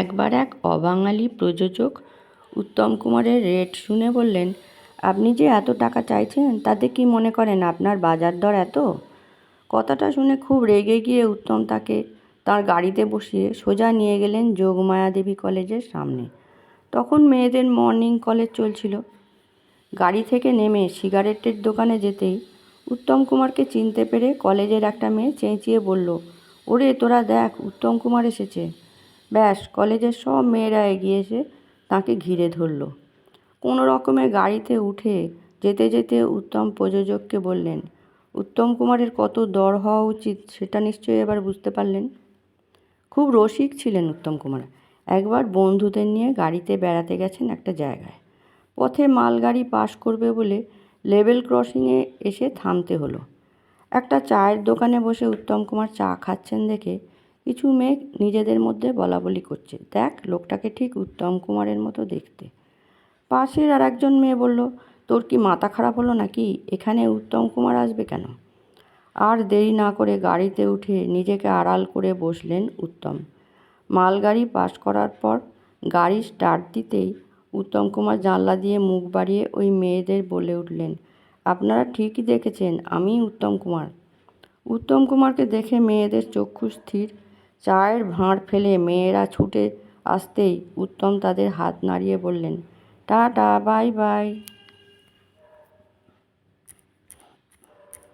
একবার এক অবাঙালি প্রযোজক উত্তম কুমারের রেট শুনে বললেন, আপনি যে এত টাকা চাইছেন, তাতে কি মনে করেন আপনার বাজার দর এত? কথাটা শুনে খুব রেগে গিয়ে উত্তম তাকে তার গাড়িতে বসিয়ে সোজা নিয়ে গেলেন যোগমায়া দেবী কলেজের সামনে। তখন মেয়েদের মর্নিং কলেজ চলছিল। গাড়ি থেকে নেমে সিগারেটের দোকানে যেতেই উত্তম কুমারকে চিনতে পেরে কলেজের একটা মেয়ে চেঁচিয়ে বলল, ওরে, তোরা দেখ, উত্তম কুমার এসেছে। ব্যাস কলেজের সব মেয়েরা এগিয়ে এসে তাকে ঘিরে ধরল। কোনো রকমে গাড়িতে উঠে যেতে যেতে উত্তম প্রযোজককে বললেন, উত্তম কুমারের কত দর হওয়া উচিত সেটা নিশ্চয়ই এবার বুঝতে পারলেন? খুব রসিক ছিলেন উত্তম কুমার। একবার বন্ধুদের নিয়ে গাড়িতে বেড়াতে গেছেন একটা জায়গায়। পথে মালগাড়ি পাশ করবে বলে লেভেল ক্রসিংয়ে এসে থামতে হলো। একটা চায়ের দোকানে বসে উত্তম কুমার চা খাচ্ছেন দেখে কিছু মেয়ে নিজেদের মধ্যে বলাবলি করছে। দেখ, লোকটাকে ঠিক উত্তম কুমারের মতো দেখতে। পাশের আর একজন মেয়ে বলল, তোর কি মাথা খারাপ হলো নাকি? এখানে উত্তম কুমার আসবে কেন? আর দেরি না করে গাড়িতে উঠে নিজেকে আড়াল করে বসলেন উত্তম। মালগাড়ি পাশ করার পর গাড়ি স্টার্ট দিতেই উত্তম কুমার জানলা দিয়ে মুখ বাড়িয়ে ওই মেয়েদের বলে উঠলেন, আপনারা ঠিকই দেখেছেন আমি উত্তম কুমার। উত্তম কুমারকে দেখে মেয়েদের চক্ষু স্থির চায়ের ভাঁড় ফেলে মেয়েরা ছুটে আসতেই উত্তম তাদের হাত নাড়িয়ে বললেন টাটা বাই বাই।